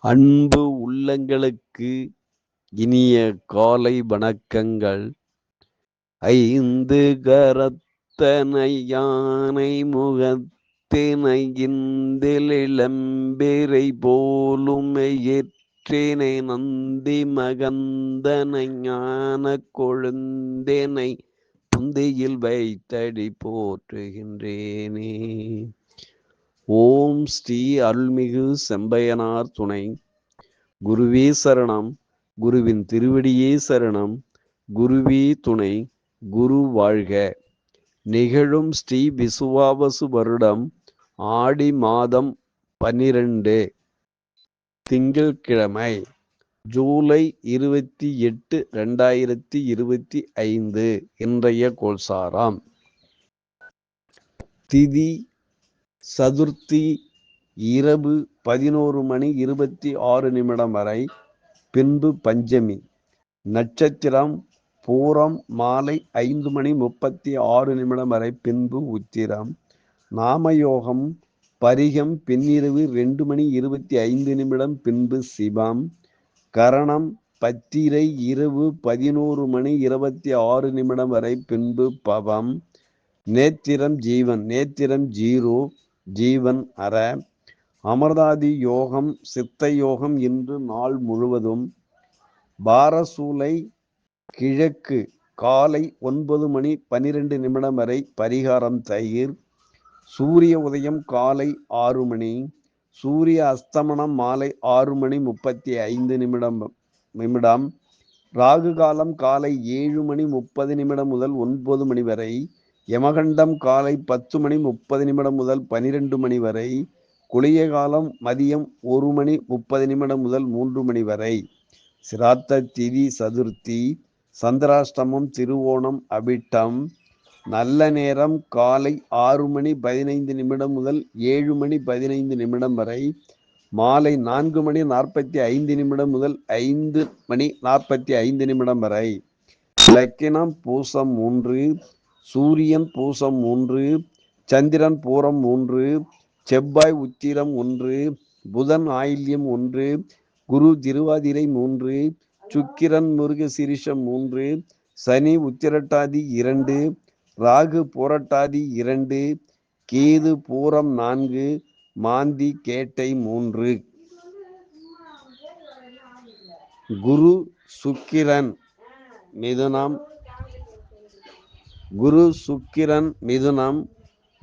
அன்பு உள்ளங்களுக்கு இனிய காலை வணக்கங்கள். ஐந்து கரத்தனை யானை முகத்தினை இந்தில் இளம்பிரை போலும் நந்தி மகந்தனை ஞான கொழுந்தினை புந்தியில் வைத்தடி போற்றுகின்றேனே. ஓம் ஸ்ரீ அருள்மிகு செம்பையனார் துணை. குருவே சரணம் குருவின் திருவடியே சரணம் குருவே துணை குரு வாழ்க. நிகழும் ஸ்ரீ விசுவாவசு வருடம் ஆடி மாதம் பன்னிரண்டு திங்கட்கிழமை ஜூலை இருபத்தி எட்டு ரெண்டாயிரத்தி இருபத்தி ஐந்து இன்றைய கோல்சாராம் திதி சதுர்த்தி இரவு பதினோரு மணி இருபத்தி ஆறு நிமிடம் வரை பின்பு பஞ்சமி. நட்சத்திரம் பூரம் மாலை ஐந்து மணி முப்பத்தி ஆறு நிமிடம் வரை பின்பு உத்திரம். நாமயோகம் பரிகம் பின்னிரவு ரெண்டு மணி இருபத்தி ஐந்து நிமிடம் பின்பு சிவம். கரணம் பத்திரை இரவு பதினோரு மணி இருபத்தி ஆறு நிமிடம் வரை பின்பு பவம். நேத்திரம் ஜீவன் நேத்திரம் ஜீரோ. ஜீவன் அற. அமர்தாதி யோகம் சித்த யோகம் இன்று நாள் முழுவதும் பாரசூலை கிழக்கு காலை ஒன்பது மணி பனிரெண்டு நிமிடம் வரை பரிகாரம் தயிர். சூரிய உதயம் காலை ஆறு மணி சூரிய அஸ்தமனம் மாலை ஆறு மணி முப்பத்தி ஐந்து நிமிடம் நிமிடம். ராகு காலம் காலை ஏழு மணி முப்பது நிமிடம் முதல் ஒன்பது மணி வரை யமகண்டம் காலை பத்து மணி முப்பது நிமிடம் முதல் பனிரெண்டு மணி வரை குளிய காலம் மதியம் ஒரு மணி முப்பது நிமிடம் முதல் மூன்று மணி வரை. சிராத்த திதி சதுர்த்தி சந்திராஷ்டமம் திருவோணம் அபிட்டம். நல்ல நேரம் காலை ஆறு மணி பதினைந்து நிமிடம் முதல் ஏழு மணி பதினைந்து நிமிடம் வரை. மாலை நான்கு மணி நாற்பத்தி ஐந்து நிமிடம் முதல் ஐந்து மணி நாற்பத்தி ஐந்து நிமிடம் வரை. லக்கினம் பூசம் மூன்று சூரியன் பூசம் மூன்று சந்திரன் பூரம் மூன்று செவ்வாய் உத்திரம் ஒன்று புதன் ஆயில்யம் ஒன்று குரு திருவாதிரை மூன்று சுக்கிரன் முருக சிரிஷம் மூன்று சனி உத்திரட்டாதி இரண்டு ராகு போரட்டாதி இரண்டு கேது பூரம் நான்கு மாந்தி கேட்டை மூன்று. குரு சுக்கிரன் மிதுனம் குரு சுக்கிரன் மிதுனம்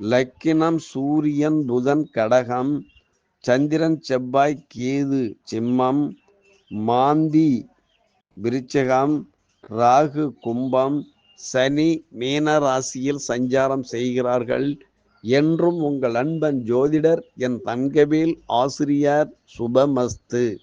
லக்கினம் சூரியன் புதன் கடகம் சந்திரன் செவ்வாய் கேது சிம்மம் மாந்தி விருச்சகம் ராகு கும்பம் சனி மீன ராசியில் சஞ்சாரம் செய்கிறார்கள். என்றும் உங்கள் அன்பன் ஜோதிடர் என் தங்கவேல் ஆசிரியர் சுபமஸ்து.